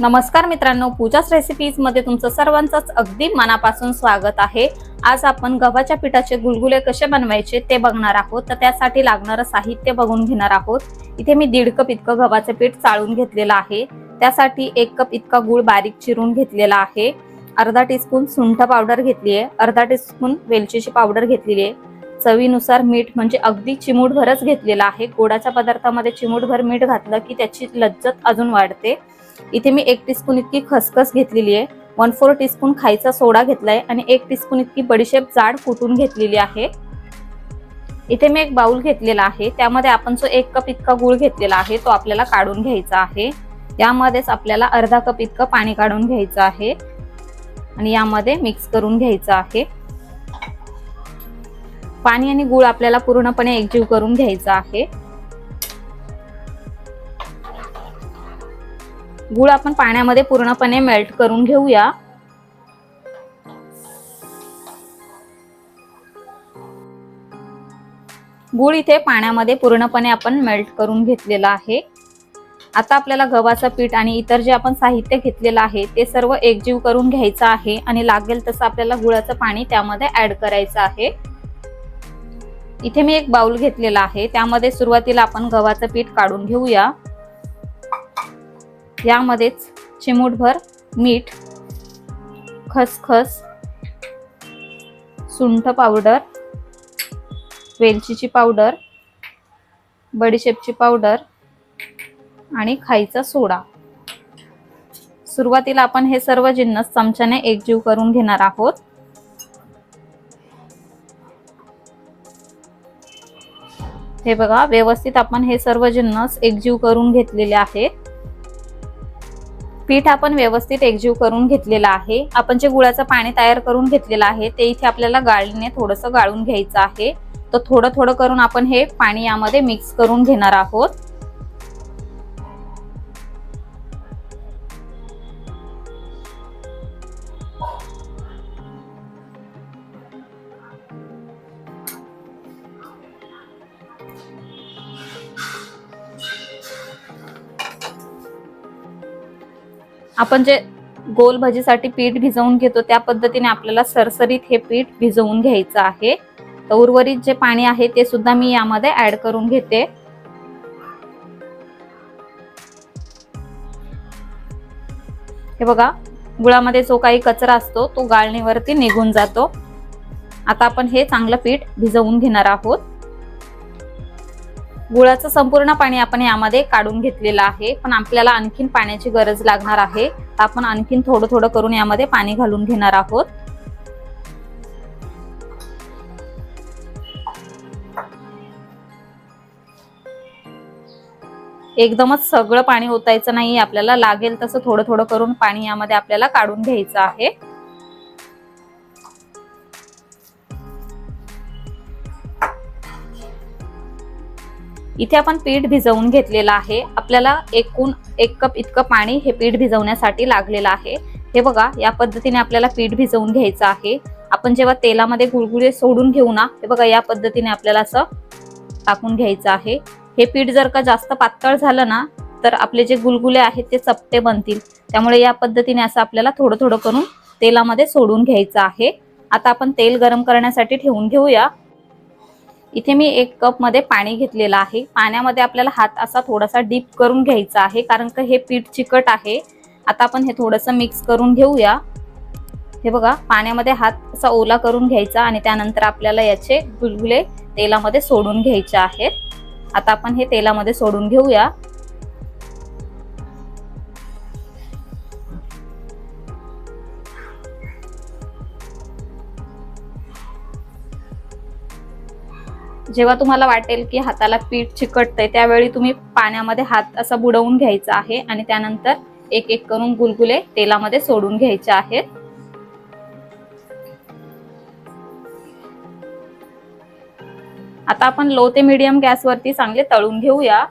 नमस्कार मित्रांनो पूजाच रेसिपीजमध्ये तुमचं सर्वांचंच अगदी मनापासून स्वागत आहे. आज आपण गव्हाच्या पिठाचे गुलगुले कसे बनवायचे ते बघणार आहोत. तर त्यासाठी लागणारं साहित्य बघून घेणार आहोत. इथे मी दीड कप इतकं गव्हाचं पीठ चाळून घेतलेलं आहे. त्यासाठी एक कप इतका गुळ बारीक चिरून घेतलेला आहे. अर्धा टीस्पून सुंठ पावडर घेतली आहे अर्धा टीस्पून वेलचीची पावडर घेतलेली आहे चवीनुसार मीठ म्हणजे अगदी चिमूटभरच घेतलेला आहे. गोडाच्या पदार्थामध्ये चिमूटभर मीठ घातलं की त्याची लज्जत अजून वाढते. इथे मी एक टीस्पून इतकी खसखस घेतलेली आहे. वन फोर टीस्पून खायचा सोडा घेतलाय आणि एक टीस्पून इतकी बडीशेप जाड फुटून घेतलेली आहे. इथे मी एक बाउल घेतलेला आहे. त्यामध्ये आपण जो एक कप इतका गुळ घेतलेला आहे तो आपल्याला काढून घ्यायचा आहे. यामध्येच आपल्याला अर्धा कप इतकं पाणी काढून घ्यायचं आहे. आणि यामध्ये मिक्स करून घ्यायचं आहे. पाणी आणि गुळ आपल्याला पूर्णपणे एकजीव करून घ्यायचा आहे. गुळ आपण पाण्यामध्ये पूर्णपणे मेल्ट करून घेऊया. गुळ इथे पाण्यामध्ये पूर्णपणे आपण मेल्ट करून घेतलेला आहे. आता आपल्याला गव्हाचं पीठ आणि इतर जे आपण साहित्य घेतलेलं आहे ते सर्व एकजीव करून घ्यायचं आहे आणि लागेल तसं आपल्याला गुळाचं पाणी त्यामध्ये ऍड करायचं आहे. इथे मी एक बाउल घेतलेला आहे त्यामध्ये सुरुवातीला आपण गव्हाचं पीठ काढून घेऊया. यामध्येच चिमूटभर मीठ खसखस सुंठ पावडर वेलचीची पावडर बडीशेपची पावडर आणि खायचा सोडा. सुरुवातीला आपण हे सर्व जिन्नस चमच्याने एकजीव करून घेणार आहोत. हे बघा व्यवस्थित आपण हे सर्व जिन्नस एकजीव करून घेतलेले आहेत. पीठ आपण व्यवस्थित एकजीव करून घेतलेलं आहे. आपण जे गुळाचं पाणी तयार करून घेतलेलं आहे ते इथे आपल्याला गाळीने थोडंसं गाळून घ्यायचं आहे. तर थोडं थोडं करून आपण हे पाणी यामध्ये मिक्स करून घेणार आहोत. आपण जे गोल भजीसाठी पीठ भिजवून घेतो त्या पद्धतीने आपल्याला सरसरीत हे पीठ भिजवून घ्यायचं आहे. तर उर्वरित जे पाणी आहे ते सुद्धा मी यामध्ये ऍड करून घेते. हे बघा गुळामध्ये जो काही कचरा असतो तो गाळणीवरती निघून जातो. आता आपण हे चांगलं पीठ भिजवून घेणार आहोत. गुळाचं संपूर्ण पाणी आपण यामध्ये काढून घेतलेलं आहे. पण आपल्याला आणखीन पाण्याची गरज लागणार आहे. आपण आणखीन थोडं थोडं करून यामध्ये पाणी घालून घेणार आहोत. एकदमच सगळं पाणी ओतायचं नाही आपल्याला लागेल तसं थोडं थोडं करून पाणी यामध्ये आपल्याला काढून घ्यायचं आहे. इथे आपण पीठ भिजवून घेतलेलं आहे. आपल्याला एकूण एक कप इतकं पाणी हे पीठ भिजवण्यासाठी लागलेलं आहे. हे बघा या पद्धतीने आपल्याला पीठ भिजवून घ्यायचं आहे. आपण जेव्हा तेलामध्ये गुळगुळे सोडून घेऊ ना हे बघा या पद्धतीने आपल्याला असं टाकून घ्यायचं आहे. हे पीठ जर का जास्त पातळ झालं ना तर आपले जे गुलगुले आहेत ते चपटे बनतील. त्यामुळे या पद्धतीने असं आपल्याला थोडं थोडं करून तेलामध्ये सोडून घ्यायचं आहे. आता आपण तेल गरम करण्यासाठी ठेवून घेऊया. इथे मी एक कपमध्ये पाणी घेतलेलं आहे. पाण्यामध्ये आपल्याला हात असा थोडासा डीप करून घ्यायचा आहे कारण का हे पीठ चिकट आहे. आता आपण हे थोडंसं मिक्स करून घेऊया. हे बघा पाण्यामध्ये हात असा ओला करून घ्यायचा आणि त्यानंतर आपल्याला याचे गुलगुले तेलामध्ये सोडून घ्यायचे आहेत. आता आपण हे तेलामध्ये सोडून घेऊया. जेव्हा तुम्हाला वाटेल की हाताला पीठ चिकटतंय त्यावेळी तुम्ही पाण्यामध्ये हात असा बुडवून घ्यायचा आहे आणि त्यानंतर एक एक करून गुलगुले तेलामध्ये सोडून घ्यायचे आहेत. आता आपण लो ते मीडियम गॅसवरती चांगले तळून घेऊया.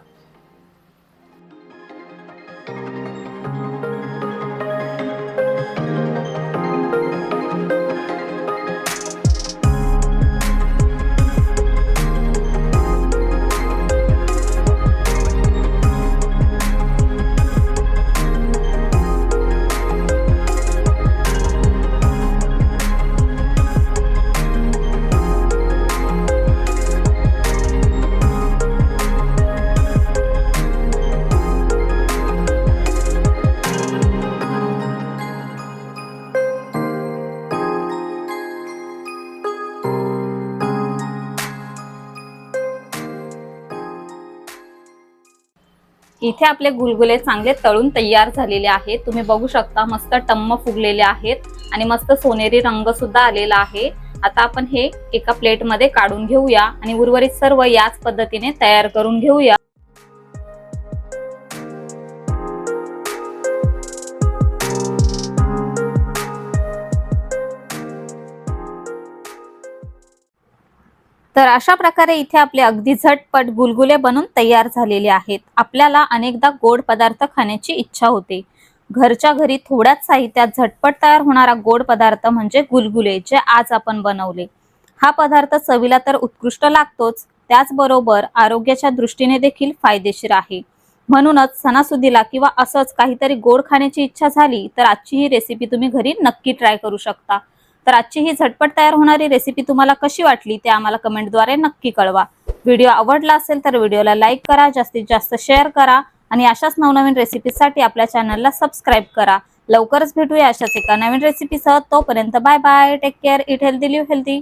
इथे आपले गुलगुले चांगले तळून तयार झालेले आहेत. तुम्ही बघू शकता मस्त टम्म फुगलेले आहेत आणि मस्त सोनेरी रंग सुद्धा आलेला आहे. आता आपण हे एका प्लेटमध्ये काढून घेऊया आणि उर्वरित सर्व याच पद्धतीने तयार करून घेऊया. तर अशा प्रकारे इथे आपले अगदी झटपट गुलगुले बनून तयार झालेले आहेत. आपल्याला अनेकदा गोड पदार्थ खाण्याची इच्छा होते. घरच्या घरी थोड्याच साहित्यात झटपट तयार होणारा गोड पदार्थ म्हणजे गुलगुले जे आज आपण बनवले. हा पदार्थ चवीला तर उत्कृष्ट लागतोच त्याचबरोबर आरोग्याच्या दृष्टीने देखील फायदेशीर आहे. म्हणूनच सणासुदीला किंवा असंच काहीतरी गोड खाण्याची इच्छा झाली तर आजची ही रेसिपी तुम्ही घरी नक्की ट्राय करू शकता. तर आजची ही झटपट तयार होणारी रेसिपी तुम्हाला कशी वाटली ते आम्हाला कमेंटद्वारे नक्की कळवा. व्हिडिओ आवडला असेल तर व्हिडिओला लाईक करा जास्तीत जास्त शेअर करा आणि अशाच नवनवीन रेसिपीसाठी आपल्या चॅनलला सबस्क्राईब करा. लवकरच भेटूया अशाच एका नवीन रेसिपीसह तोपर्यंत bye bye take care eat healthy live healthy